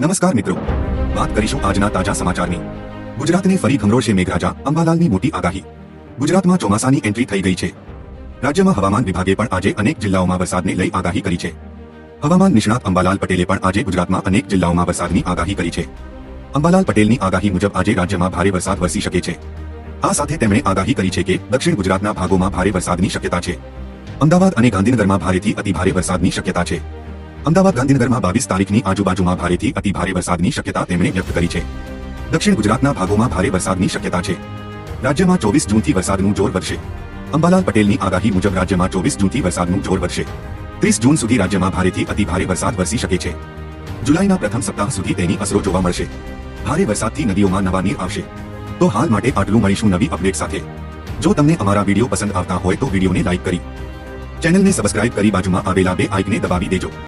નમસ્કાર મિત્રો. વાત કરીશું આજના તાજા સમાચારની. ગુજરાતને ફરી ખમરોળશે મેઘરાજા, અંબાલાલની મોટી આગાહી. ગુજરાતમાં ચોમાસાની એન્ટ્રી થઈ ગઈ છે. રાજ્યમાં હવામાન વિભાગે પણ આજે અનેક જિલ્લાઓમાં વરસાદને લઈ આગાહી કરી છે. હવામાન નિષ્ણાત અંબાલાલ પટેલે પણ આજે ગુજરાતમાં અનેક જિલ્લાઓમાં વરસાદની આગાહી કરી છે. અંબાલાલ પટેલની આગાહી મુજબ આજે રાજ્યમાં ભારે વરસાદ વરસી શકે છે. આ સાથે તેમણે આગાહી કરી છે કે દક્ષિણ ગુજરાતના ભાગોમાં ભારે વરસાદની શક્યતા છે. અમદાવાદ અને ગાંધીનગરમાં ભારેથી અતિભારે વરસાદની શક્યતા છે. અમદાવાદ ગાંધીનગરમાં બાવીસ તારીખની આજુબાજુમાં ભારેથી અતિભારે વરસાદની શક્યતા તેમણે વ્યક્ત કરી છે. દક્ષિણ ગુજરાતના ભાગોમાં ભારે વરસાદની શક્યતા છે. રાજ્યમાં ચોવીસ જૂનથી વરસાદનું જોર વધશે. અંબાલાલ પટેલની આગાહી મુજબ રાજ્યમાં ચોવીસ જૂનથી વરસાદનું જોર વધશે. ત્રીસ જૂન સુધી રાજ્યમાં ભારેથી અતિ ભારે વરસાદ વરસી શકે છે. જુલાઈના પ્રથમ સપ્તાહ સુધી તેની અસરો જોવા મળશે. ભારે વરસાદથી નદીઓમાં નવા નીર આવશે. તો હાલ માટે આટલું મળીશું નવી અપડેટ સાથે. જો તમને અમારા વીડિયો પસંદ આવતા હોય તો વિડીયોને લાઇક કરી. ચેનલને સબસ્ક્રાઇબ કરી બાજુમાં આવેલા બે આઇકને દબાવી દેજો.